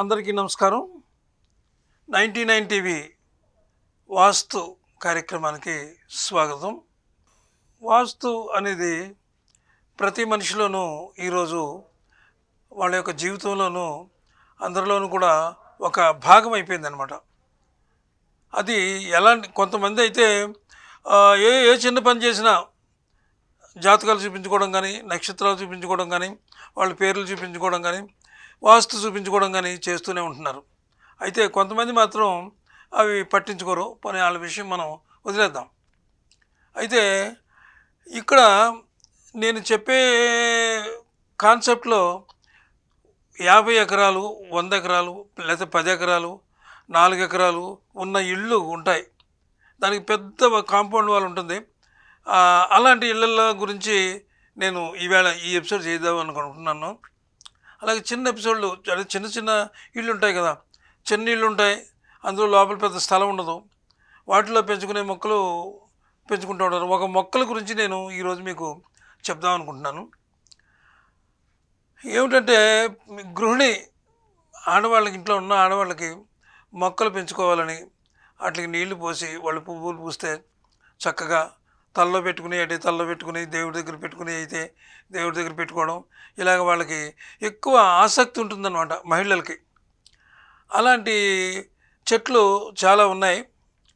అందరికీ నమస్కారం. Ninety nine TV వాస్తు కార్యక్రమానికి స్వాగతం. వాస్తు అనేది ప్రతి మనిషిలోనూ ఈరోజు వాళ్ళ యొక్క జీవితంలోనూ అందరిలోనూ కూడా ఒక భాగం అయిపోయిందనమాట అది ఎలా కొంతమంది అయితే ఏ ఏ చిన్న పని చేసినా జాతకాలు చూపించుకోవడం కానీ నక్షత్రాలు చూపించుకోవడం కానీ వాళ్ళ పేర్లు చూపించుకోవడం కానీ వాస్తు చూపించుకోవడం కానీ చేస్తూనే ఉంటున్నారు. అయితే కొంతమంది మాత్రం అవి పట్టించుకోరు. పోనీ వాళ్ళ విషయం మనం వదిలేద్దాం. అయితే ఇక్కడ నేను చెప్పే కాన్సెప్ట్లో యాభై ఎకరాలు వంద ఎకరాలు లేకపోతే పది ఎకరాలు నాలుగు ఎకరాలు ఉన్న ఇళ్ళు ఉంటాయి. దానికి పెద్ద కాంపౌండ్ వాల్ ఉంటుంది. అలాంటి ఇళ్ళ గురించి నేను ఈవేళ ఈ ఎపిసోడ్ చేద్దాం అనుకుంటున్నాను. అలాగే చిన్న ఎపిసోడ్లు అంటే చిన్న చిన్న ఇళ్ళు ఉంటాయి కదా. చిన్న ఇళ్ళు ఉంటాయి అందులో లోపల పెద్ద స్థలం ఉండదు. వాటిలో పెంచుకునే మొక్కలు పెంచుకుంటూ ఉంటారు. ఒక మొక్కల గురించి నేను ఈరోజు మీకు చెప్దాం అనుకుంటున్నాను. ఏమిటంటే గృహిణి ఆడవాళ్ళకి ఇంట్లో ఉన్న ఆడవాళ్ళకి మొక్కలు పెంచుకోవాలని వాటికి నీళ్ళు పోసి వాళ్ళు పువ్వులు పూస్తే చక్కగా తలలో పెట్టుకుని అంటే తలలో పెట్టుకుని దేవుడి దగ్గర పెట్టుకుని అయితే దేవుడి దగ్గర పెట్టుకోవడం ఇలాగ వాళ్ళకి ఎక్కువ ఆసక్తి ఉంటుందన్నమాట మహిళలకి. అలాంటి చెట్లు చాలా ఉన్నాయి.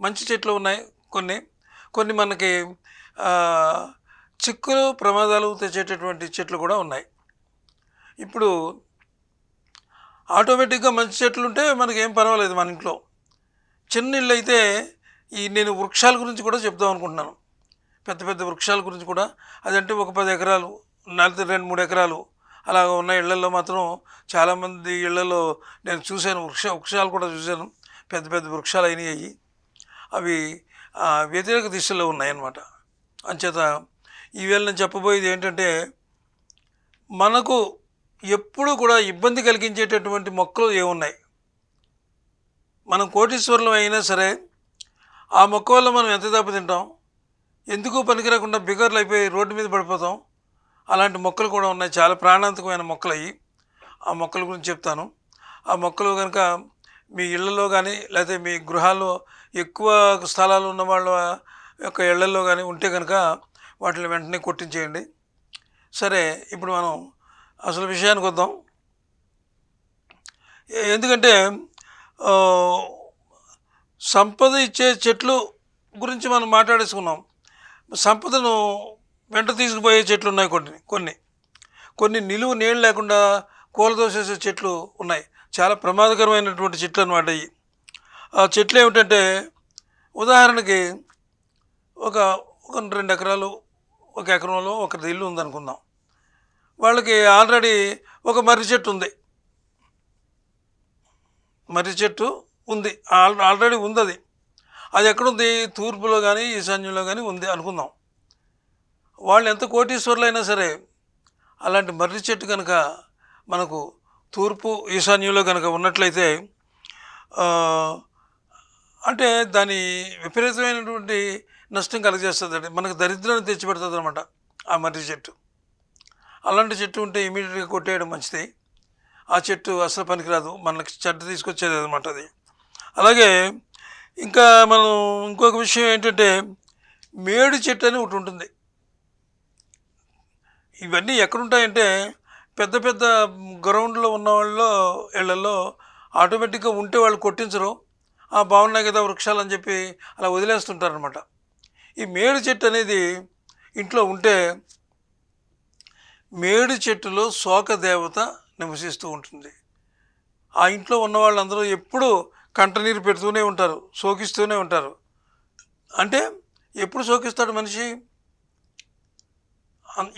మంచి చెట్లు ఉన్నాయి కొన్ని. కొన్ని మనకి చిక్కులు ప్రమాదాలు తెచ్చేటటువంటి చెట్లు కూడా ఉన్నాయి. ఇప్పుడు ఆటోమేటిక్గా మంచి చెట్లు ఉంటే మనకి ఏం పర్వాలేదు మన ఇంట్లో. చిన్న ఇళ్ళు అయితే ఈ నేను వృక్షాల గురించి కూడా చెప్దాం అనుకుంటున్నాను. పెద్ద పెద్ద వృక్షాల గురించి కూడా. అదంటే ఒక పది ఎకరాలు నలభై రెండు మూడు ఎకరాలు అలాగ ఉన్న ఇళ్ళలో మాత్రం చాలామంది ఇళ్ళలో నేను చూశాను వృక్ష వృక్షాలు కూడా చూశాను. పెద్ద పెద్ద వృక్షాలు అయినాయి. అవి వ్యతిరేక దిశలో ఉన్నాయన్నమాట. అంచేత ఈవేళ నేను చెప్పబోయేది ఏంటంటే మనకు ఎప్పుడు కూడా ఇబ్బంది కలిగించేటటువంటి మొక్కలు ఏమున్నాయి? మనం కోటీశ్వరులం అయినా సరే ఆ మొక్క వల్ల మనం ఎంత దెబ్బతింటాం ఎందుకు పనికిరాకుండా బిగర్లు అయిపోయి రోడ్డు మీద పడిపోతాం? అలాంటి మొక్కలు కూడా ఉన్నాయి. చాలా ప్రాణాంతకమైన మొక్కలు అవి ఆ మొక్కల గురించి చెప్తాను. ఆ మొక్కలు కనుక మీ ఇళ్ళలో కానీ లేకపోతే మీ గృహాల్లో ఎక్కువ స్థలాలు ఉన్న వాళ్ళ యొక్క ఇళ్ళలో కానీ ఉంటే కనుక వాటిని వెంటనే కొట్టించేయండి. సరే ఇప్పుడు మనం అసలు విషయానికి వద్దాం. ఎందుకంటే సంపద ఇచ్చే చెట్లు గురించి మనం మాట్లాడేసుకున్నాం. సంపదను వెంట తీసుకుపోయే చెట్లు ఉన్నాయి కొన్ని కొన్ని. కొన్ని నిలువు నీళ్ళు లేకుండా కూలదోసేసే చెట్లు ఉన్నాయి. చాలా ప్రమాదకరమైనటువంటి చెట్లు అనమాట ఇవి. ఆ చెట్లు ఏమిటంటే ఉదాహరణకి ఒక ఒక రెండు ఎకరాలు ఒక ఎకరంలో ఒక ఇల్లు ఉందనుకుందాం. వాళ్ళకి ఆల్రెడీ ఒక మర్రి చెట్టు ఉంది. మర్రి చెట్టు ఉంది. ఆల్ ఆల్రెడీ ఉంది అది. అది ఎక్కడుంది? తూర్పులో కానీ ఈశాన్యంలో కానీ ఉంది అనుకుందాం. వాళ్ళు ఎంత కోటీశ్వరులు అయినా సరే అలాంటి మర్రి చెట్టు కనుక మనకు తూర్పు ఈశాన్యంలో కనుక ఉన్నట్లయితే అంటే దాని విపరీతమైనటువంటి నష్టం కలుగజేస్తుంది మనకు దరిద్రాన్ని తెచ్చిపెడుతుంది అనమాట ఆ మర్రి చెట్టు. అలాంటి చెట్టు ఉంటే ఇమీడియట్గా కొట్టేయడం మంచిది. ఆ చెట్టు అసలు పనికిరాదు. మనకి చెడ్డ తీసుకొచ్చేది అనమాట అది. అలాగే ఇంకా మనం ఇంకొక విషయం ఏంటంటే మేడు చెట్టు అని ఒకటి ఉంటుంది. ఇవన్నీ ఎక్కడుంటాయంటే పెద్ద పెద్ద గ్రౌండ్లో ఉన్న వాళ్ళలో ఇళ్ళలో ఆటోమేటిక్గా ఉంటే వాళ్ళు కొట్టించరు. ఆ బాగున్నాయి కదా వృక్షాలు అని చెప్పి అలా వదిలేస్తుంటారనమాట ఈ మేడు చెట్టు అనేది ఇంట్లో ఉంటే మేడు చెట్టులో శోక దేవత నివసిస్తూ ఉంటుంది. ఆ ఇంట్లో ఉన్న వాళ్ళందరూ ఎప్పుడూ కంటనీరు పెడుతూనే ఉంటారు సోకిస్తూనే ఉంటారు. అంటే ఎప్పుడు సోకిస్తాడు మనిషి?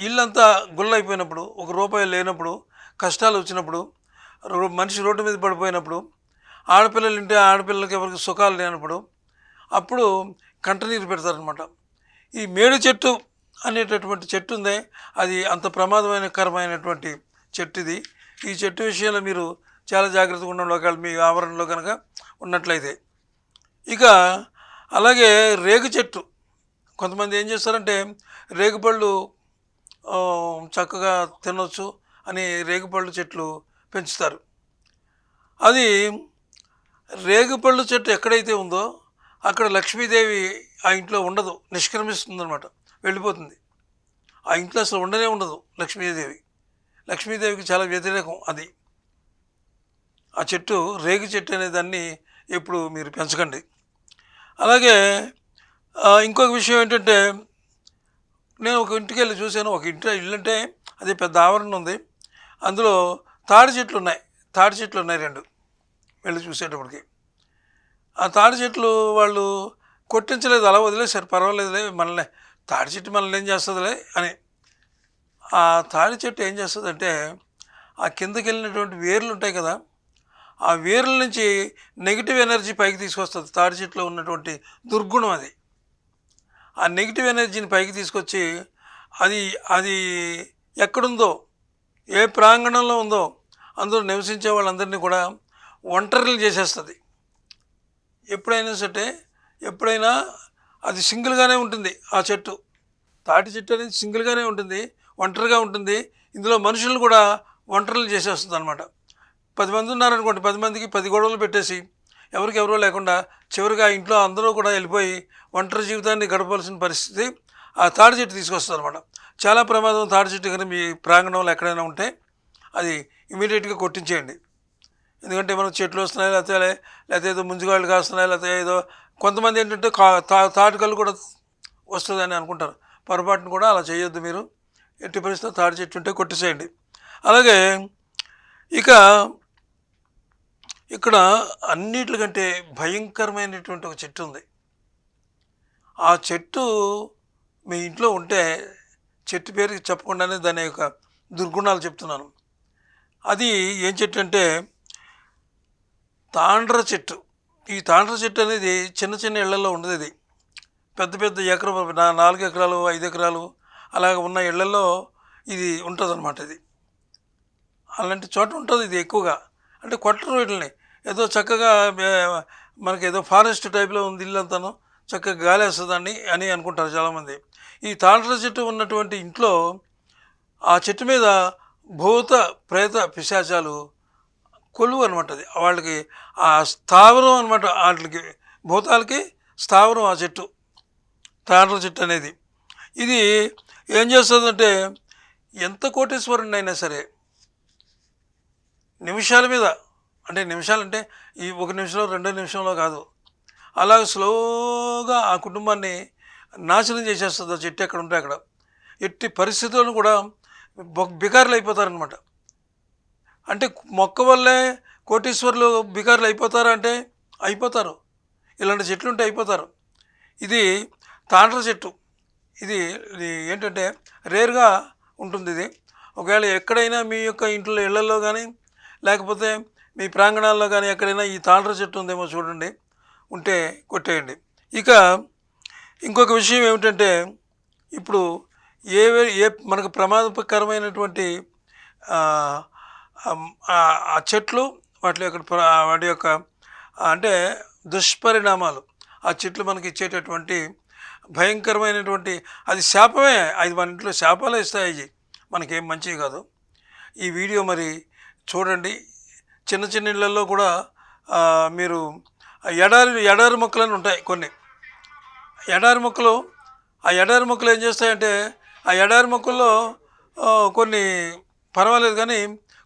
ఇల్లంతా గుల్లైపోయినప్పుడు ఒక రూపాయి లేనప్పుడు కష్టాలు వచ్చినప్పుడు మనిషి రోడ్డు మీద పడిపోయినప్పుడు ఆడపిల్లలు ఉంటే ఆడపిల్లలకి ఎవరికి సుఖాలు లేనప్పుడు అప్పుడు కంటనీరు పెడతారనమాట. ఈ మేడు చెట్టు అనేటటువంటి చెట్టు ఉందే అది అంత ప్రమాదమైనకరమైనటువంటి చెట్టు ఇది ఈ చెట్టు విషయంలో మీరు చాలా జాగ్రత్తగా ఉండండి ఒకవేళ మీ ఆవరణలో కనుక ఉన్నట్లయితే. ఇక అలాగే రేగు చెట్టు. కొంతమంది ఏం చేస్తారంటే రేగుపళ్ళు చక్కగా తినొచ్చు అని రేగుపళ్ళు చెట్లు పెంచుతారు. అది రేగుపళ్ళు చెట్టు ఎక్కడైతే ఉందో అక్కడ లక్ష్మీదేవి ఆ ఇంట్లో ఉండదు నిష్క్రమిస్తుందన్నమాట వెళ్ళిపోతుంది. ఆ ఇంట్లో అసలు ఉండనే ఉండదు లక్ష్మీదేవి. లక్ష్మీదేవికి చాలా వ్యతిరేకం అది. ఆ చెట్టు రేగు చెట్టు అనే దాన్ని ఎప్పుడు మీరు పెంచకండి. అలాగే ఇంకొక విషయం ఏంటంటే నేను ఒక ఇంటికి వెళ్ళి చూశాను ఒక ఇంటి ఇల్లు అంటే అది పెద్ద ఆవరణ ఉంది. అందులో తాడి చెట్లు ఉన్నాయి. తాడి చెట్లు ఉన్నాయి రెండు వెళ్ళి చూసేటప్పటికి. ఆ తాడి చెట్లు వాళ్ళు కొట్టించలేదు అలా వదిలేశారు. పర్వాలేదులే మనల్ని తాడి చెట్టు మనల్ని ఏం చేస్తుందిలే అని. ఆ తాడి చెట్టు ఏం చేస్తుందంటే ఆ కిందకి వెళ్ళినటువంటి వేర్లు ఉంటాయి కదా ఆ వేర్ల నుంచి నెగిటివ్ ఎనర్జీ పైకి తీసుకొస్తుంది. తాడి చెట్టులో ఉన్నటువంటి దుర్గుణం అది. ఆ నెగిటివ్ ఎనర్జీని పైకి తీసుకొచ్చి అది అది ఎక్కడుందో ఏ ప్రాంగణంలో ఉందో అందులో నివసించే వాళ్ళందరినీ కూడా ఒంటరిలు చేసేస్తుంది. ఎప్పుడైనా సరే ఎప్పుడైనా అది సింగిల్గానే ఉంటుంది ఆ చెట్టు. తాటి చెట్టు అనేది సింగిల్గానే ఉంటుంది ఒంటరిగా ఉంటుంది. ఇందులో మనుషులు కూడా ఒంటరులు చేసేస్తుంది అనమాట పది మంది ఉన్నారనుకోండి పది మందికి పది గొడవలు పెట్టేసి ఎవరికి ఎవరో లేకుండా చివరిగా ఇంట్లో అందరూ కూడా వెళ్ళిపోయి ఒంటరి జీవితాన్ని గడపవలసిన పరిస్థితి ఆ తాడి చెట్టు తీసుకొస్తుంది అనమాట చాలా ప్రమాదం తాడి చెట్టు కానీ మీ ప్రాంగణంలో ఎక్కడైనా ఉంటే అది ఇమీడియట్గా కొట్టించేయండి. ఎందుకంటే మనం చెట్లు వస్తున్నాయి లేకపోతే లేకపోతే ఏదో ముంజుగాళ్ళు కాస్తున్నాయి లేకపోతే ఏదో కొంతమంది ఏంటంటే కా తా తాటికల్లు కూడా వస్తుందని అనుకుంటారు. పొరపాటును కూడా అలా చేయొద్దు మీరు. ఎట్టి పరిస్థితుల్లో తాటి చెట్టు ఉంటే కొట్టేసేయండి. అలాగే ఇక ఇక్కడ అన్నిటికంటే భయంకరమైనటువంటి ఒక చెట్టు ఉంది. ఆ చెట్టు మీ ఇంట్లో ఉంటే చెట్టు పేరు చెప్పకుండానే దాని యొక్క దుర్గుణాలు చెప్తున్నాను. అది ఏం చెట్టు అంటే తాండ్ర చెట్టు. ఈ తాండ్ర చెట్టు అనేది చిన్న చిన్న ఇళ్ళలో ఉండదు ఇది. పెద్ద పెద్ద ఎకరం నా- నాలుగు ఎకరాలు ఐదు ఎకరాలు అలాగ ఉన్న ఇళ్ళలో ఇది ఉంటుంది అనమాట ఇది. అలాంటి చోట ఉంటుంది ఇది ఎక్కువగా. అంటే కొట్టరు వీటిని ఏదో చక్కగా మనకి ఏదో ఫారెస్ట్ టైప్లో ఉంది ఇల్లంతాను చక్కగా గాలి వేస్తుందని అని అనుకుంటారు చాలామంది. ఈ తాండ్ర చెట్టు ఉన్నటువంటి ఇంట్లో ఆ చెట్టు మీద భూత ప్రేత పిశాచాలు కొలువు అనమాట అది. వాళ్ళకి ఆ స్థావరం అనమాట వాటికి భూతాలకి స్థావరం ఆ చెట్టు తాండ్ర చెట్టు అనేది. ఇది ఏం చేస్తుందంటే ఎంత కోటేశ్వరుని అయినా సరే నిమిషాల మీద అంటే నిమిషాలంటే ఈ ఒక నిమిషంలో రెండో నిమిషంలో కాదు. అలా స్లోగా ఆ కుటుంబాన్ని నాశనం చేసేస్తుంది. ఆ చెట్టు ఎక్కడ ఉంటే అక్కడ. ఎట్టి పరిస్థితులను కూడా బొ- బికారులు అయిపోతారనమాట అంటే మొక్క వల్లే కోటీశ్వర్లు బికారులు అయిపోతారా అంటే అయిపోతారు. ఇలాంటి చెట్లు ఉంటే అయిపోతారు. ఇది తాండ్ర చెట్టు. ఇది ఇది ఏంటంటే రేర్గా ఉంటుంది ఇది ఒకవేళ ఎక్కడైనా మీ యొక్క ఇంట్లో ఇళ్ళలో కానీ లేకపోతే మీ ప్రాంగణాల్లో కానీ ఎక్కడైనా ఈ తాండ్ర చెట్టు ఉందేమో చూడండి. ఉంటే కొట్టేయండి. ఇక ఇంకొక విషయం ఏమిటంటే ఇప్పుడు ఏ ఏ మనకు ప్రమాదకరమైనటువంటి ఆ, చెట్లు వాటి యొక్క వాటి యొక్క అంటే దుష్పరిణామాలు ఆ చెట్లు మనకి ఇచ్చేటటువంటి భయంకరమైనటువంటి అది శాపమే అది మన ఇంట్లో శాపాలే ఇస్తాయి. మనకేం మంచివి కాదు. ఈ వీడియో మరి చూడండి. చిన్న చిన్న ఇళ్ళల్లో కూడా ఆ, మీరు ఎడారి ఎడారి మొక్కలని ఉంటాయి కొన్ని. ఎడారి మొక్కలు ఆ ఎడారి మొక్కలు ఏం చేస్తాయంటే ఆ ఎడారి మొక్కల్లో కొన్ని పర్వాలేదు కానీ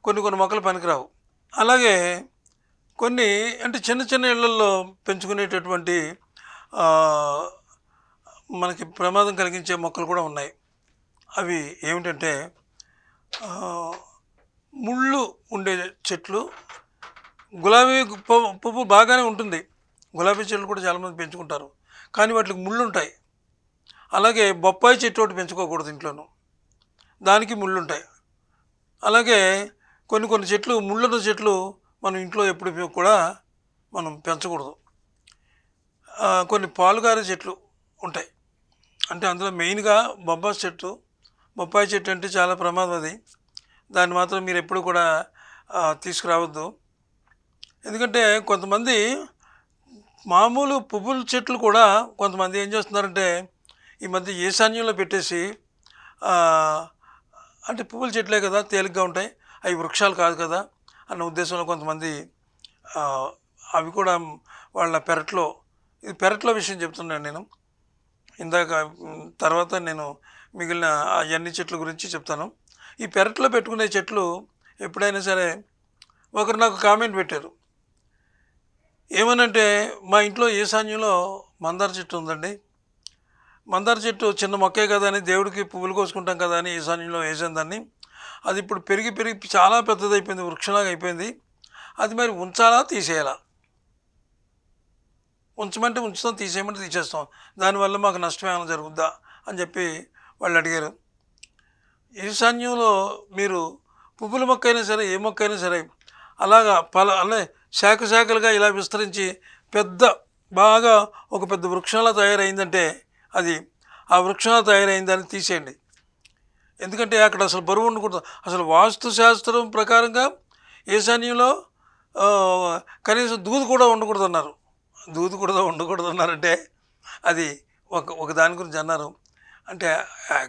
కొన్ని కొన్ని మొక్కలు పనికిరావు. అలాగే కొన్ని అంటే చిన్న చిన్న ఇళ్ళల్లో పెంచుకునేటటువంటి మనకి ప్రమాదం కలిగించే మొక్కలు కూడా ఉన్నాయి. అవి ఏమిటంటే ముళ్ళు ఉండే చెట్లు. గులాబీ పు- పువ్వు బాగానే ఉంటుంది. గులాబీ చెట్లు కూడా చాలామంది పెంచుకుంటారు. కానీ వాటికి ముళ్ళు ఉంటాయి అలాగే బొప్పాయి చెట్టు ఒకటి పెంచుకోకూడదు ఇంట్లోనూ. దానికి ముళ్ళు ఉంటాయి అలాగే కొన్ని కొన్ని చెట్లు ముళ్ళున్న చెట్లు మనం ఇంట్లో ఎప్పుడు కూడా మనం పెంచకూడదు. కొన్ని పాలుగారే చెట్లు ఉంటాయి. అంటే అందులో మెయిన్గా బొబ్బాయి చెట్టు బొప్పాయి చెట్టు అంటే చాలా ప్రమాదం అది. దాన్ని మాత్రం మీరు ఎప్పుడు కూడా తీసుకురావద్దు. ఎందుకంటే కొంతమంది మామూలు పువ్వుల చెట్లు కూడా కొంతమంది ఏం చేస్తున్నారంటే ఈ మధ్య ఈశాన్యంలో పెట్టేసి అంటే పువ్వుల చెట్లే కదా తేలిగ్గా ఉంటాయి. అవి వృక్షాలు కాదు కదా అన్న ఉద్దేశంలో కొంతమంది అవి కూడా వాళ్ళ పెరట్లో ఇది పెరట్లో విషయం చెప్తున్నాను నేను. ఇందాక తర్వాత నేను మిగిలిన అవన్నీ చెట్ల గురించి చెప్తాను. ఈ పెరట్లో పెట్టుకునే చెట్లు ఎప్పుడైనా సరే ఒకరు నాకు కామెంట్ పెట్టారు. ఏమనంటే మా ఇంట్లో ఈశాన్యంలో మందార చెట్టు ఉందండి. మందార చెట్టు చిన్న మొక్కే కదా అని దేవుడికి పువ్వులు కోసుకుంటాం కదా అని ఈశాన్యంలో వేసాను దాన్ని. అది ఇప్పుడు పెరిగి పెరిగి చాలా పెద్దదైపోయింది వృక్షలాగా అయిపోయింది. అది మరి ఉంచాలా తీసేయాలా? ఉంచమంటే ఉంచుతాం తీసేయమంటే తీసేస్తాం. దానివల్ల మాకు నష్టం ఏమైనా జరుగుద్దా అని చెప్పి వాళ్ళు అడిగారు. ఈశాన్యంలో మీరు పువ్వుల మొక్క అయినా సరే ఏ మొక్క అయినా సరే అలాగా పల అలా శాఖ శాఖలుగా ఇలా విస్తరించి పెద్ద బాగా ఒక పెద్ద వృక్షంలా తయారైందంటే అది ఆ వృక్షంలా తయారైందని తీసేయండి. ఎందుకంటే అక్కడ అసలు బరువు ఉండకూడదు. అసలు వాస్తు శాస్త్రం ప్రకారంగా ఈశాన్యంలో కనీసం దూది కూడా ఉండకూడదు అన్నారు దూది కూడా ఉండకూడదు అన్నారంటే అది ఒక ఒక దాని గురించి అన్నారు. అంటే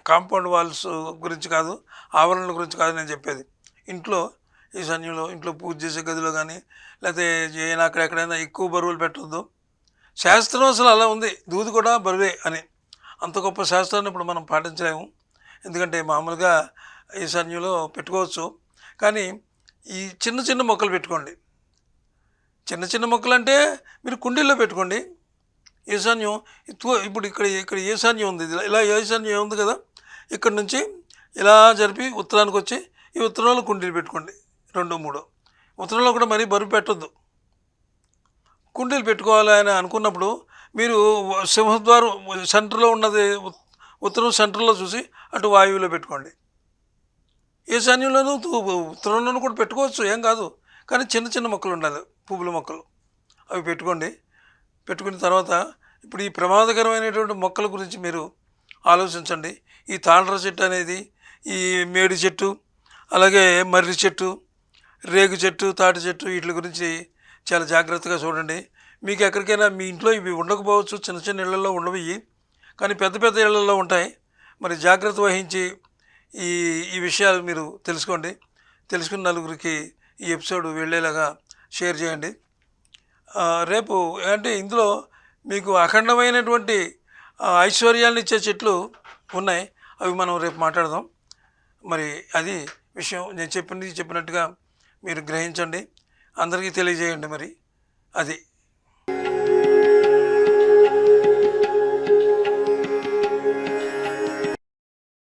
కాంపౌండ్ వాల్స్ గురించి కాదు ఆవరణల గురించి కాదు నేను చెప్పేది. ఇంట్లో ఈ సమయంలో ఇంట్లో పూజ చేసే గదిలో కానీ లేకపోతే ఏదైనా అక్కడ ఎక్కడైనా ఎక్కువ బరువులు పెట్టద్దు. శాస్త్రం అసలు అలా ఉంది. దూది కూడా బరువే అని. అంత గొప్ప శాస్త్రాన్ని ఇప్పుడు మనం పాటించలేము. ఎందుకంటే మామూలుగా ఈ సమయంలో పెట్టుకోవచ్చు. కానీ ఈ చిన్న చిన్న మొక్కలు పెట్టుకోండి. చిన్న చిన్న మొక్కలు అంటే మీరు కుండీల్లో పెట్టుకోండి. ఈశాన్యం ఇప్పుడు ఇక్కడ ఇక్కడ ఈశాన్యం ఉంది. ఇది ఇలా ఈశాన్యం ఉంది కదా? ఇక్కడ నుంచి ఇలా జరిపి ఉత్తరానికి వచ్చి ఈ ఉత్తరంలో కుండీలు పెట్టుకోండి. రెండు మూడు. ఉత్తరంలో కూడా మరీ బరువు పెట్టద్దు. కుండీలు పెట్టుకోవాలి అని అనుకున్నప్పుడు మీరు సింహద్వారం సెంటర్లో ఉన్నది ఉత్తరం సెంటర్లో చూసి అటు వాయువులో పెట్టుకోండి. ఈశాన్యంలోనూ ఉత్తరంలోనూ కూడా పెట్టుకోవచ్చు ఏం కాదు. కానీ చిన్న చిన్న మొక్కలు ఉండాలి పువ్వుల మొక్కలు. అవి పెట్టుకోండి. పెట్టుకున్న తర్వాత ఇప్పుడు ఈ ప్రమాదకరమైనటువంటి మొక్కల గురించి మీరు ఆలోచించండి. ఈ తాండ్ర చెట్టు అనేది ఈ మేడి చెట్టు అలాగే మర్రి చెట్టు రేగు చెట్టు తాటి చెట్టు వీటి గురించి చాలా జాగ్రత్తగా చూడండి. మీకు ఎక్కడికైనా మీ ఇంట్లో ఇవి ఉండకపోవచ్చు. చిన్న చిన్న ఇళ్ళలో ఉండవు కానీ పెద్ద పెద్ద ఇళ్ళలో ఉంటాయి. మరి జాగ్రత్త వహించి ఈ ఈ విషయాలు మీరు తెలుసుకోండి. తెలుసుకున్న నలుగురికి ఈ ఎపిసోడ్ వెళ్ళేలాగా షేర్ చేయండి. రేపు అంటే ఇందులో మీకు అఖండమైనటువంటి ఐశ్వర్యాన్ని ఇచ్చే చెట్లు ఉన్నాయి. అవి మనం రేపు మాట్లాడదాం. మరి అది విషయం నేను చెప్పింది చెప్పినట్టుగా మీరు గ్రహించండి. అందరికీ తెలియజేయండి మరి. అది.